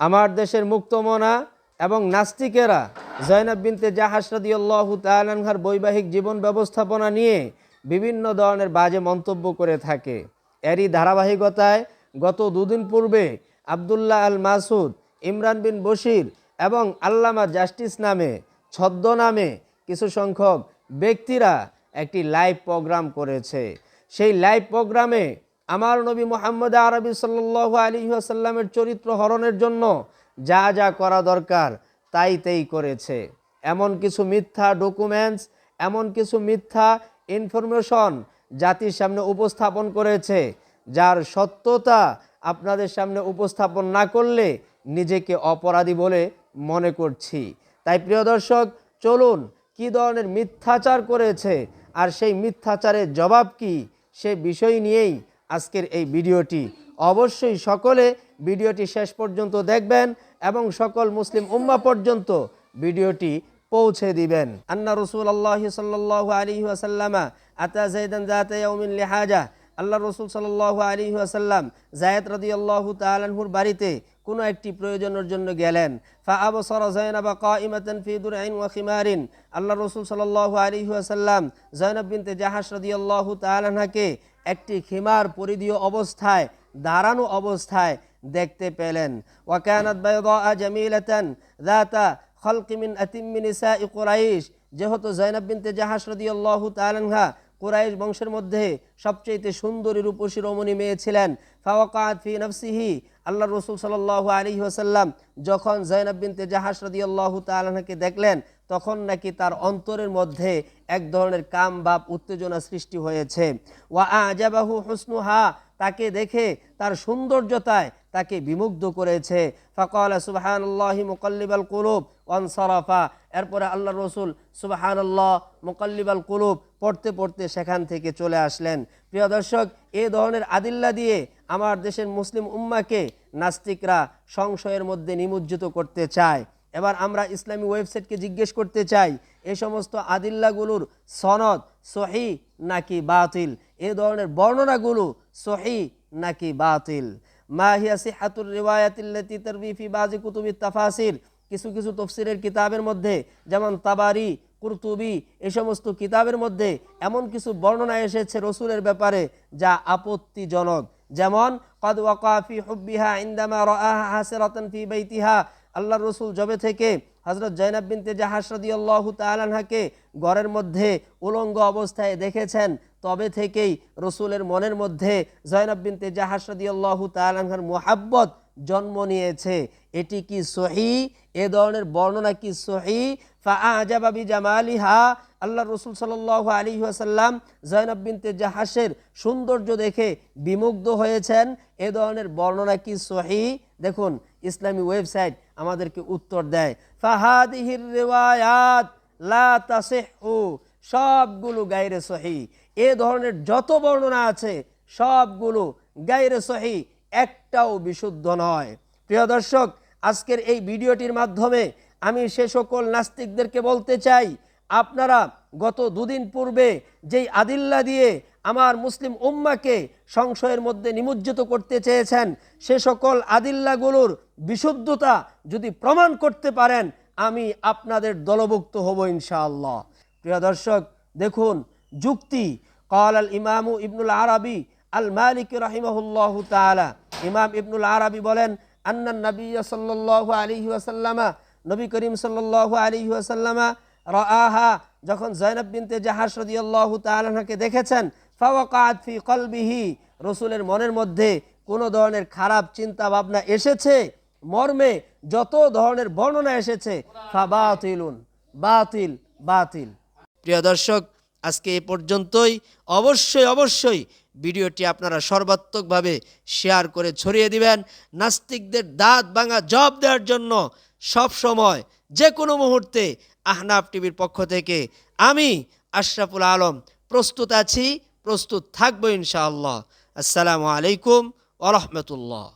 আমার দেশের মুক্তমনা এবং নাস্তিকেরা জয়নাব বিনতে জাহাজ রাদিয়াল্লাহু তাআলার বৈবাহিক জীবন ব্যবস্থাপনা নিয়ে বিভিন্ন ধরনের বাজে মন্তব্য করে থাকে। এরই ধারাবাহিকতায় গত দুদিন পূর্বে আবদুল্লাহ আল মাসুদ, ইমরান বিন বশির এবং আল্লামা জাস্টিস নামে, ছদ্মনামে কিছু সংখ্যক ব্যক্তিরা একটি লাইভ প্রোগ্রাম করেছে। সেই লাইভ প্রোগ্রামে আমার নবী মোহাম্মদ আরবি সাল্লাহ আলী আসাল্লামের চরিত্র হরণের জন্য যা যা করা দরকার তাই তাই করেছে। এমন কিছু মিথ্যা ডকুমেন্টস এমন কিছু মিথ্যা ইনফরমেশন জাতির সামনে উপস্থাপন করেছে, যার সত্যতা আপনাদের সামনে উপস্থাপন না করলে নিজেকে অপরাধী বলে মনে করছি। তাই প্রিয় দর্শক, চলুন কি ধরনের মিথ্যাচার করেছে আর সেই মিথ্যাচারের জবাব কি সে বিষয় নিয়েই আজকের এই ভিডিওটি। অবশ্যই সকলে ভিডিওটি শেষ পর্যন্ত দেখবেন এবং সকল মুসলিম উম্মা পর্যন্ত ভিডিওটি পৌঁছে দিবেন। আন্না রসুল আল্লাহ সাল্লাহ আলী ওয়াসাল্লামা আতা জাইদান জাতে লেহাজা। আল্লাহ রসুল সাল্লাহ আলী ওয়াসাল্লাম জায়দ রদি আল্লাহ তালানহুর বাড়িতে কোনো একটি প্রয়োজনের জন্য গেলেন। ফা আবসর জৈনাবা কাইমাতান ফি দুরআইন ওয়া খিমারিন। আল্লাহ রসুল সাল্লাল্লাহু আলাইহি ওয়াসাল্লাম জৈনব বিনতে জাহাস রাদিয়াল্লাহু তাআলাকে একটি খিমার পরিধীয় অবস্থায়, দাঁড়ানো অবস্থায় দেখতে পেলেন। ওয়া কানাত বাইদা জামিলাতান যাতা খলকিমিন আতিম্মি কুরাইশ, যেহেতু জৈনব বিনতে জাহাস রাদিয়াল্লাহু তাআলাহা কুরাইশ বংশের মধ্যে সবচেয়ে সুন্দরী রূপসী রমণী মেয়ে ছিলেন। ফাওয়াকাত ফি নফসিহি আল্লাহ রসুল সাল্লাল্লাহু আলাইহি ওয়াসাল্লাম যখন জৈনব বিনতে জাহাস রাদিয়াল্লাহু তাআলাকে দেখলেন, তখন নাকি তার অন্তরের মধ্যে এক ধরনের কাম বাপ উত্তেজনা সৃষ্টি হয়েছে। ওয়া আজাবাহু হুসনুহা, তাকে দেখে তার সৌন্দর্যতায় তাকে বিমুগ্ধ করেছে। ফকাল সুবাহান্লাহি মুকল্লিবাল কুলুব, ওয়ানসারাফা, এরপরে আল্লাহ রসুল সুবাহান্লাহ মুকল্লিবাল কুলুব পড়তে পড়তে সেখান থেকে চলে আসলেন। প্রিয় দর্শক, এ ধরনের আদিল্লা দিয়ে আমার দেশের মুসলিম উম্মাকে নাস্তিকরা সংশয়ের মধ্যে নিমজ্জিত করতে চায়। এবার আমরা ইসলামী ওয়েবসাইটকে জিজ্ঞেস করতে চাই, এ সমস্ত আদিল্লাগুলোর সনদ সহি নাকি বাতিল? এ ধরনের বর্ণনাগুলো সহি নাকি বাতিল? মাহিয়া সিহাতুর রিওয়ায়াতিল্লাতি বাজি কুতুবি তাফাসির। কিছু কিছু তফসিরের কিতাবের মধ্যে, যেমন তাবারি, কুরতুবি, এ সমস্ত কিতাবের মধ্যে এমন কিছু বর্ণনা এসেছে রসুলের ব্যাপারে যা আপত্তিজনক। যেমন, কদ ওয়াকাফি হুব্বিহা ইন্দামা হাসিরাতান ফি বাইতিহা। আল্লাহ রসুল জবে থেকে হজরত জৈনাবিন বিনতে হাসরদি আল্লাহ তালাহাকে ঘরের মধ্যে উলঙ্গ অবস্থায় দেখেছেন। তবে থেকেই রসুলের মনের মধ্যে জৈনাবিন বিনতে হাসরদি আল্লাহ তালাহার মোহাব্বত জন্ম নিয়েছে। এটি কি সহি? এ ধরনের বর্ণনা কি সহি? ফা আজাবাবি জামালিহা আল্লাহ রসুল সাল্লাল্লাহু আলী আসাল্লাম জয়নব বিনতে জাহাসের সৌন্দর্য দেখে বিমুগ্ধ হয়েছেন। এ ধরনের বর্ণনা কি সহি? দেখুন, ইসলামী ওয়েবসাইট আমাদেরকে উত্তর দেয়। ফাহাদিহির রেওয়ায়াত, লা সবগুলো গাইরে সহি। এ ধরনের যত বর্ণনা আছে, সবগুলো গাইরে সহি। একটাও বিশুদ্ধ নয়। প্রিয় দর্শক, আজকের এই ভিডিওটির মাধ্যমে আমি সে সকল নাস্তিকদেরকে বলতে চাই, আপনারা গত দুদিন পূর্বে যেই আদিল্লা দিয়ে আমার মুসলিম উম্মাকে সংশয়ের মধ্যে নিমজ্জিত করতে চেয়েছেন, সে সকল আদিল্লাগুলোর বিশুদ্ধতা যদি প্রমাণ করতে পারেন, আমি আপনাদের দলভুক্ত হব ইনশাআল্লাহ। প্রিয় দর্শক, দেখুন, যুক্তি কল আল ইমামু ইবনুল আরবি আল মালিক রহিমহুল্লাহ তালা ইমাম ইবনুল আরবি বলেন আন্নান নবী সাল্লাল্লাহু আলাইহি ওয়াসাল্লামা, নবী করিম সাল্লাল্লাহু আলাইহি ওয়াসাল্লামা রাআহা, যখন জয়নব বিনতে জাহাস রাদিয়াল্লাহু তাআলাকে দেখেছেন ফি কলবিহি, রসুলের মনের মধ্যে কোনো ধরনের খারাপ চিন্তা ভাবনা এসেছে? মর্মে যত ধরনের বর্ণনা এসেছে বাতিল বাতিল। প্রিয় দর্শক, আজকে এ পর্যন্তই। অবশ্যই অবশ্যই ভিডিওটি আপনারা সর্বাত্মকভাবে শেয়ার করে ছড়িয়ে দিবেন। নাস্তিকদের দাঁত ভাঙা জব দেওয়ার জন্য সব সময় যে কোনো মুহূর্তে আহনাফ টিভির পক্ষ থেকে আমি, আশরাফুল আলম, প্রস্তুত আছি, প্রস্তুত থাকব ইনশাআল্লাহ। আসসালামু আলাইকুম ওরহমতুল্লাহ